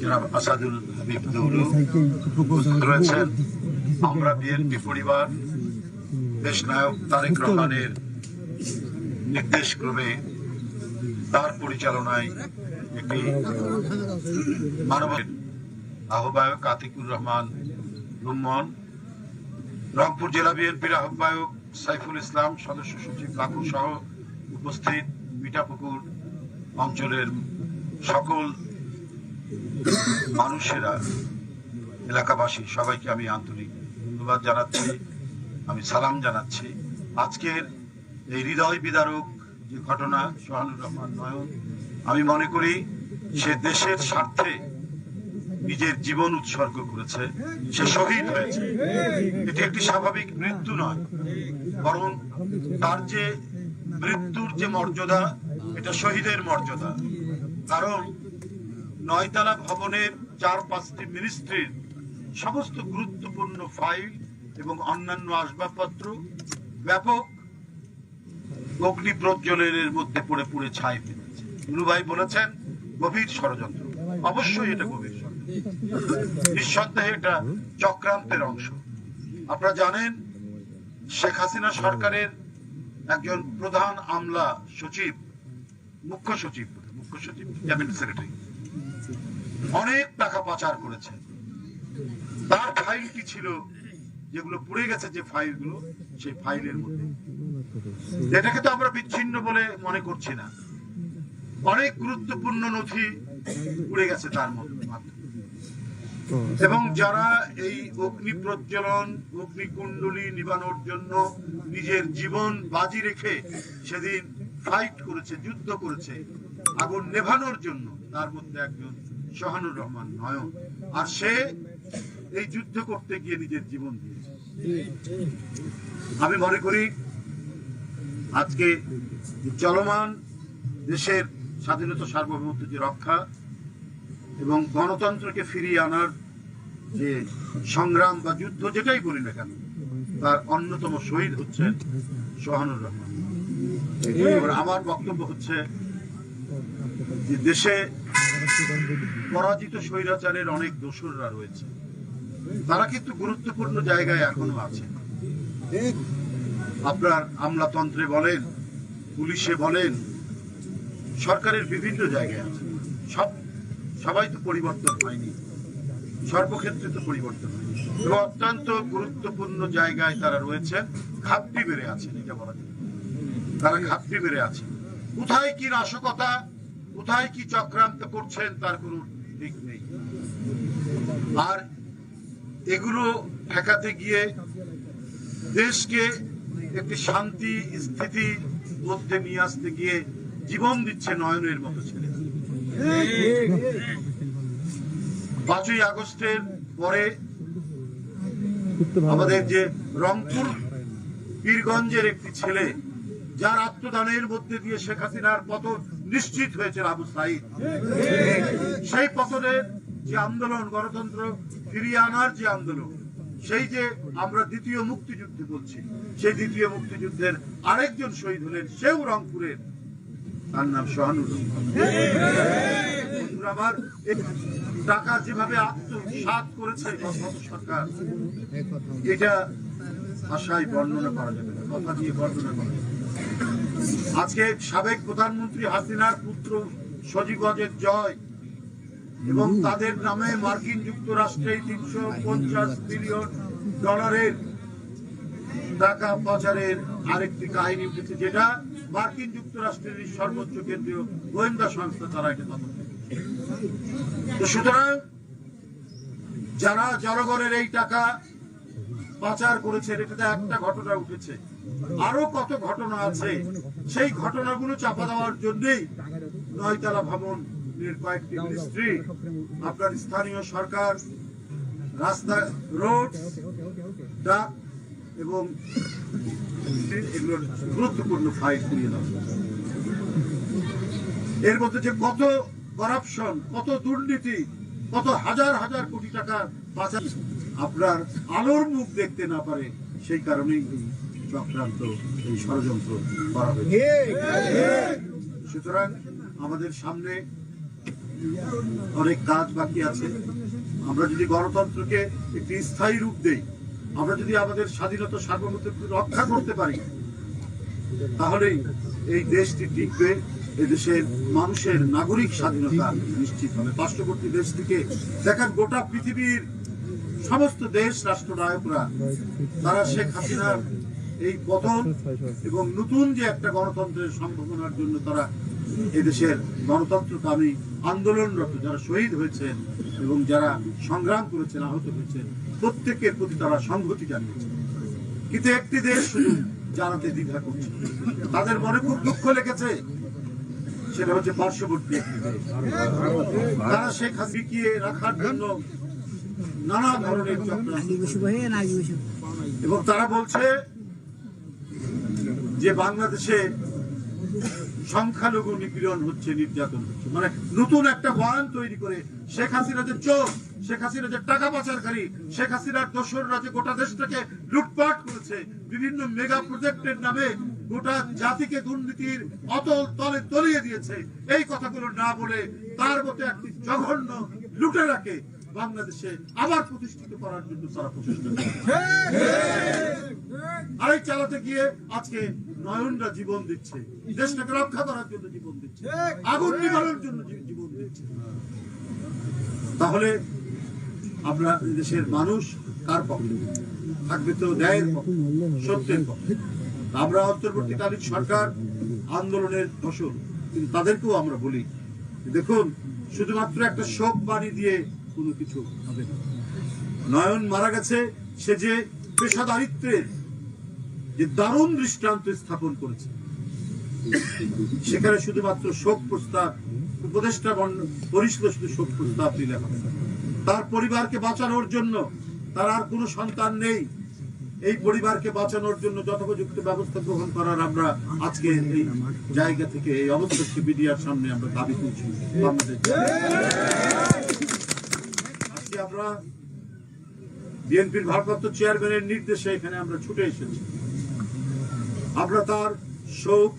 জনাব আসাদুল হাবিব দৌলু রয়েছেন। আমরা বিএনপি পরিবার, দেশ নায়ক তারেক রহমানের নির্দেশ ক্রমে তার পরিচালনায় একটি মানবের আহ্বায়ক আতিকুর রহমান রুম্মন রংপুর জেলা বিএনপির আহ্বায়ক সাইফুল ইসলাম, সদস্য সচিব কাকু সহ উপস্থিত মিঠাপুকুর অঞ্চলের সকল মানুষেরা, এলাকাবাসী, সবাইকে আমি আন্তরিক ধন্যবাদ জানাচ্ছি, আমি সালাম জানাচ্ছি। আজকের এই হৃদয় বিদারক যে ঘটনা, সোহানুর রহমান নয়ন, আমি মনে করি সে দেশের স্বার্থে নিজের জীবন উৎসর্গ করেছে, সে শহীদ হয়েছে। এটি একটি স্বাভাবিক মৃত্যু নয়, বরং তার যে মৃত্যুর যে মর্যাদা, এটা শহীদের মর্যাদা। কারণ নয়তলা ভবনের চার পাঁচটি মিনিস্ট্রির সমস্ত গুরুত্বপূর্ণ ফাইল এবং অন্যান্য আসবাবপত্র ব্যাপক অগ্নি প্রজ্বলনের মধ্যে পড়ে পড়ে ছাই ফেলেছে। নুরু ভাই বলেছেন, গভীর ষড়যন্ত্র। অবশ্যই এটা গভীর নিঃসন্দেহে এটা চক্রান্তের অংশ। আপনারা জানেন, শেখ হাসিনা সরকারের একজন প্রধান আমলা সচিব, মুখ্য সচিব মুখ্য সচিব, ক্যাবিনেট সেক্রেটারি। অনেক টাকা পাচার করেছে। তার ফাইলটি ছিল, যেগুলো পুড়ে গেছে যে ফাইলগুলো, সেই ফাইলের মধ্যে। এটাকে তো আমরা বিচ্ছিন্ন বলে মনে করছি না। অনেক গুরুত্বপূর্ণ নথি পুড়ে গেছে তার মধ্যে এবং যারা এই অগ্নি প্রজ্বলন অগ্নিকুণ্ডলী নিবানোর জন্য নিজের জীবন বাজি রেখে সেদিন ফাইট করেছে, যুদ্ধ করেছে, আগুন নেভানোর জন্য তার মধ্যে একজন সোহানুর রহমান নয়ন। আর সে এই যুদ্ধ করতে গিয়ে নিজের জীবন দিয়েছে। আমি মনে করি আজকে চলমান দেশের স্বাধীনতা সার্বভৌমত্ব যে রক্ষা এবং গণতন্ত্রকে ফিরিয়ে আনার যে সংগ্রাম বা যুদ্ধ যেটাই বলি না কেন, তার অন্যতম শহীদ হচ্ছেন সোহানুর রহমান আমার বক্তব্য হচ্ছে যে দেশে পরাজিত স্বৈরাচারের অনেক দোসররা রয়েছে, তারা কিন্তু গুরুত্বপূর্ণ জায়গায় এখনও আছে। আপনার আমলাতন্ত্রে বলেন, পুলিশে বলেন, সরকারের বিভিন্ন জায়গায় আছে। সব, সবাই তো পরিবর্তন হয়নি। সর্বক্ষেত্রে তো পরিবর্তন হয়নি। এবং অত্যন্ত গুরুত্বপূর্ণ জায়গায় তারা রয়েছে, ঘাপটি বেড়ে আছেন, এটা বলা যায়। তারা ঘাপটি বেড়ে আছে কোথায় কি নাশকতা কোথায় কি চক্রান্ত করছেন তার কোনো ঠিক নেই। আর এগুলো ঠেকাতে গিয়ে দেশকে একটি শান্তি স্থিতি মধ্যে নিয়ে আসতে গিয়ে জীবন দিচ্ছে নয়নের মতো ছেলে। পাঁচই আগস্টের পরে আমাদের যে রংপুর পীরগঞ্জের একটি ছেলে, যার আত্মদানের মধ্যে দিয়ে শেখ হাসিনার পতন নিশ্চিত হয়েছে আবু সাইদ। সেই পতনের যে আন্দোলন, গণতন্ত্র ফিরিয়ে আনার যে আন্দোলন, সেই যে আমরা দ্বিতীয় মুক্তিযুদ্ধে বলছি, সেই দ্বিতীয় মুক্তিযুদ্ধের আরেকজন শহীদ হলেন সেও রংপুরের। তার নাম সোহানুর এই টাকা যেভাবে আত্মসাৎ করেছে সরকার, এটা ভাষায় বর্ণনা করা যাবে না, কথা দিয়ে বর্ণনা করা যাবে। আজকে সাবেক প্রধানমন্ত্রী হাসিনার পুত্র সজীব জয় এবং তাদের নামে মার্কিন যুক্তরাষ্ট্রে তিনশো পঞ্চাশ বিলিয়ন ডলারের টাকা পাচারের আরেকটি কাহিনী উঠেছে যেটা মার্কিন যুক্তরাষ্ট্রের সর্বোচ্চ কেন্দ্রীয় গোয়েন্দা সংস্থা তারা এটা তদন্ত সুতরাং যারা জনগণের এই টাকা পাচার করেছে, এটাতে একটা ঘটনা উঠেছে। আরও কত ঘটনা আছে, সেই ঘটনাগুলো চাপা দেওয়ার জন্যই নয়তলা ভবন আপনার স্থানীয় সরকার, রাস্তা রোড ডাক এবং এগুলোর গুরুত্বপূর্ণ ফাইল করিয়ে দেওয়া এর মধ্যে যে কত করাপশন কত দুর্নীতি, কত হাজার হাজার কোটি টাকা বাঁচা আপনার আলোর মুখ দেখতে না পারে, সেই কারণেই চক্রান্ত, এই ষড়যন্ত্র করা হয়েছে। সুতরাং আমাদের সামনে অনেক কাজ বাকি আছে। আমরা যদি গণতন্ত্রকে একটি স্থায়ী রূপ দেই, আমরা যদি আমাদের স্বাধীনতা সার্বভৌমত্ব রক্ষা করতে পারি তাহলেই এই দেশটি টিকবে, এদেশের মানুষের নাগরিক স্বাধীনতা নিশ্চিত হবে পার্শ্ববর্তী দেশ থেকে দেখেন গোটা পৃথিবীর সমস্ত দেশ রাষ্ট্রনায়করা তারা শেখ হাসিনার এই পতন এবং নতুন যে একটা গণতন্ত্রের সম্ভাবনার জন্য তারা এদেশের গণতন্ত্রকামী আন্দোলনরত যারা শহীদ হয়েছেন এবং যারা সংগ্রাম করেছেন, আহত হয়েছেন, প্রত্যেকের প্রতি তারা সংহতি জানিয়েছেন। কিন্তু একটি দেশ জানাতে দ্বিধা করছে। তাদের মনে খুব দুঃখ লেগেছে। সেটা হচ্ছে পার্শ্ববর্তী একটি দেশ। তারা শেখ হাসিকিয়ে রাখার জন্য নানা ধরনের এবং তারা বলছে যে বাংলাদেশে সংখ্যালঘু নিপীড়ন হচ্ছে নির্যাতন হচ্ছে। মানে নতুন একটা বয়ান তৈরি করে শেখ হাসিনা যে চোখ শেখ হাসিনা যে টাকা পাচারকারী শেখ হাসিনার দোসররা যে গোটা দেশটাকে লুটপাট করেছে বিভিন্ন মেগা প্রজেক্টের নামে গোটা জাতিকে দুর্নীতির অতল তলে তলিয়ে দিয়েছে। এই কথাগুলো না বলে তার মতো একটি জঘন্য লুটেরাকে বাংলাদেশে আবার প্রতিষ্ঠিত করার জন্য তারা প্রচেষ্টা আরেক চালাতে গিয়ে আজকে নয়নরা জীবন দিচ্ছে। দেশটাকে রক্ষা করার জন্য জীবন দিচ্ছে। আগুন নিবারণের জন্য জীবন দিচ্ছে। তাহলে আমরা দেশের মানুষ কার পক্ষে? থাকবে তো ন্যায়ের পক্ষে, সত্যের পক্ষে। আমরা অন্তর্বর্তীকালীন সরকার, আন্দোলনের ফসল। কিন্তু তাদেরকেও আমরা বলি দেখুন, শুধুমাত্র একটা শোক বাণী দিয়ে কোনো কিছু হবে না। নয়ন মারা গেছে, সে যে পেশাদারিত্বের যে দারুণ দৃষ্টান্ত স্থাপন করেছে। সেখানে শুধুমাত্র শোক প্রস্তাব, উপদেষ্টা পরিষদ শুধু শোক প্রস্তাব দিলে হবে তার পরিবারকে বাঁচানোর জন্য তার আর কোনো সন্তান নেই। এই পরিবারকে বাঁচানোর জন্য যথোপযুক্ত ব্যবস্থা গ্রহণ করার আমরা আজকে এই জায়গা থেকে, এই অবস্থা থেকে মিডিয়ার সামনে আমরা দাবি করছি আজকে আমরা। বিএনপির ভারপ্রাপ্ত চেয়ারম্যানের নির্দেশে এখানে আমরা ছুটে এসেছি। আমরা তার শোক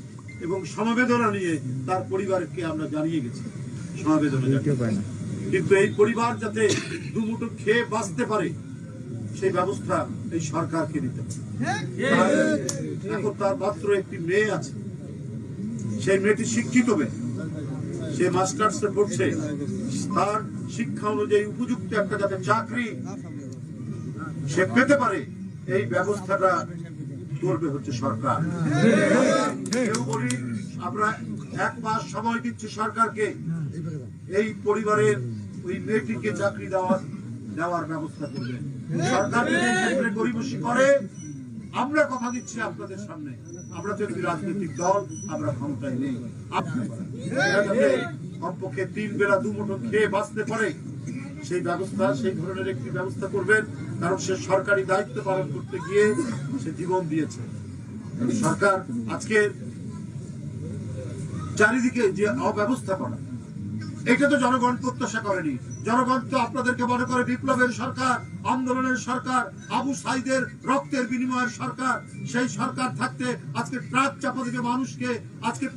এবং সমবেদনা নিয়ে তার পরিবারকে আমরা জানিয়ে গেছি। সমবেদনা কিন্তু এই পরিবার যাতে দুমুটো খেয়ে বাঁচতে পারে সেই ব্যবস্থা এই সরকারকে নিতে এখন তার মাত্র একটি মেয়ে আছে। সেই মেয়েটি শিক্ষিত মেয়ে। সে মাস্টার্স পড়ছে তার শিক্ষা অনুযায়ী উপযুক্ত একটা যাতে চাকরি সে পেতে পারে, এই ব্যবস্থাটা করবে হচ্ছে সরকার। কেউ বলি, আমরা এক মাস সময় দিচ্ছি সরকারকে, এই পরিবারের ওই মেয়েটিকে চাকরি দেওয়ার দেওয়ার ব্যবস্থা করবেন সরকার যদি করে আমরা কথা দিচ্ছি আপনাদের সামনে। আমরা তো একটি রাজনৈতিক দল, আমরা ক্ষমতায় নেই। কমপক্ষে তিন বেলা দুমুঠো খেয়ে বাঁচতে পারে, সেই ব্যবস্থা, সেই ধরনের একটি ব্যবস্থা করবেন। কারণ সে সরকারি দায়িত্ব পালন করতে গিয়ে সে জীবন দিয়েছে। সরকার আজকে চারিদিকে যে অব্যবস্থাপনা, এটা তো জনগণ প্রত্যাশা করেনি। জনগণ তো আপনাদেরকে মনে করে বিপ্লবের সরকার। আন্দোলনের সরকার, আবু সাইদের রক্তের বিনিময়ের সরকার, সেই সরকার থাকতে আজকে ট্রাক চাপা দিবে মানুষকে, আজকে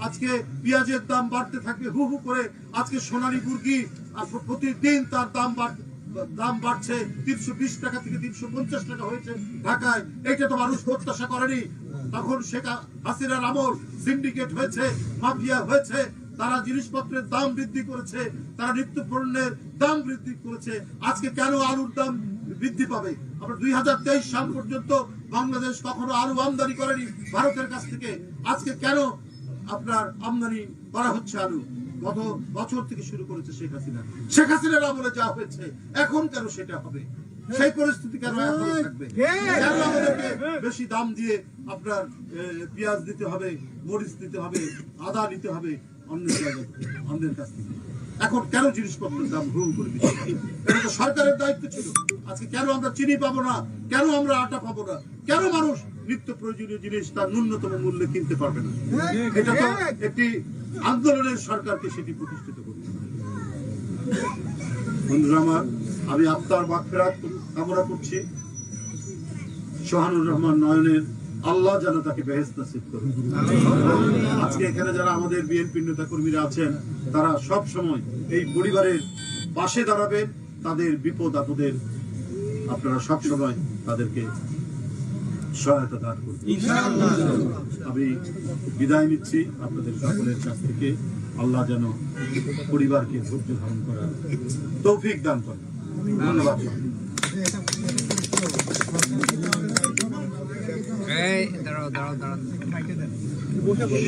আজকে পেঁয়াজের দাম বাড়তে থাকবে হু হু করে আজকে সোনালী মুরগি প্রতিদিন তার দাম বাড়- দাম বাড়ছে তিনশো বিশ টাকা থেকে তিনশো পঞ্চাশ টাকা হয়েছে ঢাকায়। এটা তো মানুষ প্রত্যাশা করেনি। তখন সেটা হাসিনার আমল সিন্ডিকেট হয়েছে, মাফিয়া হয়েছে তারা জিনিসপত্রের দাম বৃদ্ধি করেছে তারা নিত্য পণ্যের দাম বৃদ্ধি করেছে। আজকে কেন আলুর দাম বৃদ্ধি পাবে? আমরা দুই সাল পর্যন্ত বাংলাদেশ কখনো আলু আমদানি করেনি ভারতের কাছ থেকে। আজকে কেন আপনার আমদানি করা হচ্ছে আলু? গত বছর থেকে শুরু করেছে শেখ হাসিনা। শেখ হাসিনার আমলে যা হয়েছে এখন কেন সেটা হবে? সেই পরিস্থিতি কেন এখন থাকবে? কেন আমাদেরকে বেশি দাম দিয়ে আপনার পেঁয়াজ দিতে হবে মরিচ দিতে হবে আদা নিতে হবে? এখন কেন জিনিসপত্রের দাম করে দিচ্ছে? তো সরকারের দায়িত্ব ছিল। আজকে কেন আমরা চিনি পাবো না? কেন আমরা আটা পাবো না? কেন মানুষ নিত্য প্রয়োজনীয় জিনিস তার ন্যূনতম মূল্যে কিনতে পারবে না? এটা তো একটি আন্দোলনের সরকারকে সেটি প্রতিষ্ঠিত করতে। বন্ধুরা আমার, আমি আপনার মাগফিরাত কামনা করছি। সোহানুর রহমান নয়নের আল্লাহ যেন তাকে বেহেস্ত নসিব করুন। আজকে এখানে যারা আমাদের বিএনপি নেতা কর্মীরা আছেন তারা সব সময় এই পরিবারের পাশে দাঁড়াবেন তাদের বিপদ আপদের আপনারা সব সময় তাদেরকে সহায়তা দান করবেন। আমি বিদায় নিচ্ছি আপনাদের সকলের কাছ থেকে। আল্লাহ যেন পরিবারকে ধৈর্য ধারণ করার তৌফিক দান করেন। ধন্যবাদ।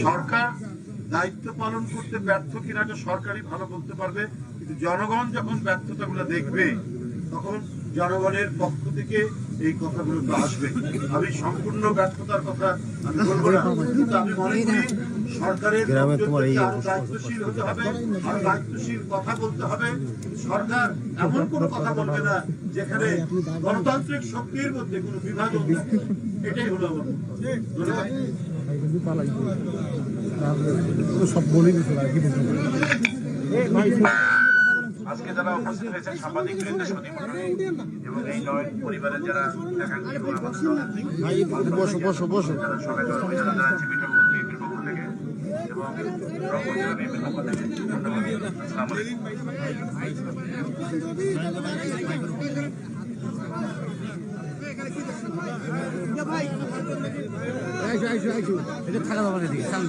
সরকার দায়িত্ব পালন করতে ব্যর্থ কিনা সরকারই ভালো বলতে পারবে। কিন্তু জনগণ যখন ব্যর্থতাগুলো দেখবে, তখন জনগণের পক্ষ থেকে এই কথাগুলো তো আসবে। আমি সম্পূর্ণ ব্যর্থতার কথা আমি বলব না। কিন্তু আমি মনে করি সরকারের দায়িত্বশীল হতে হবে আরও দায়িত্বশীল কথা বলতে হবে। সরকার এমন কোনো কথা বলবে না যেখানে গণতান্ত্রিক শক্তির মধ্যে কোনো বিভাজন থাকে। এটাই হলো আমার। ধন্যবাদ। আজকে যারা উপস্থিত হয়েছেন সাংবাদিক বৃন্দ এবং এই নয় পরিবারের যারা একাঙ্ক্ষী এবং আমাদের পক্ষ থেকে এবং রংপুর জেলা বিএনপির পক্ষ থেকে। ধন্যবাদ আসসালামু আলাইকুম। এটা থাকা যাবে না এদিকে চালু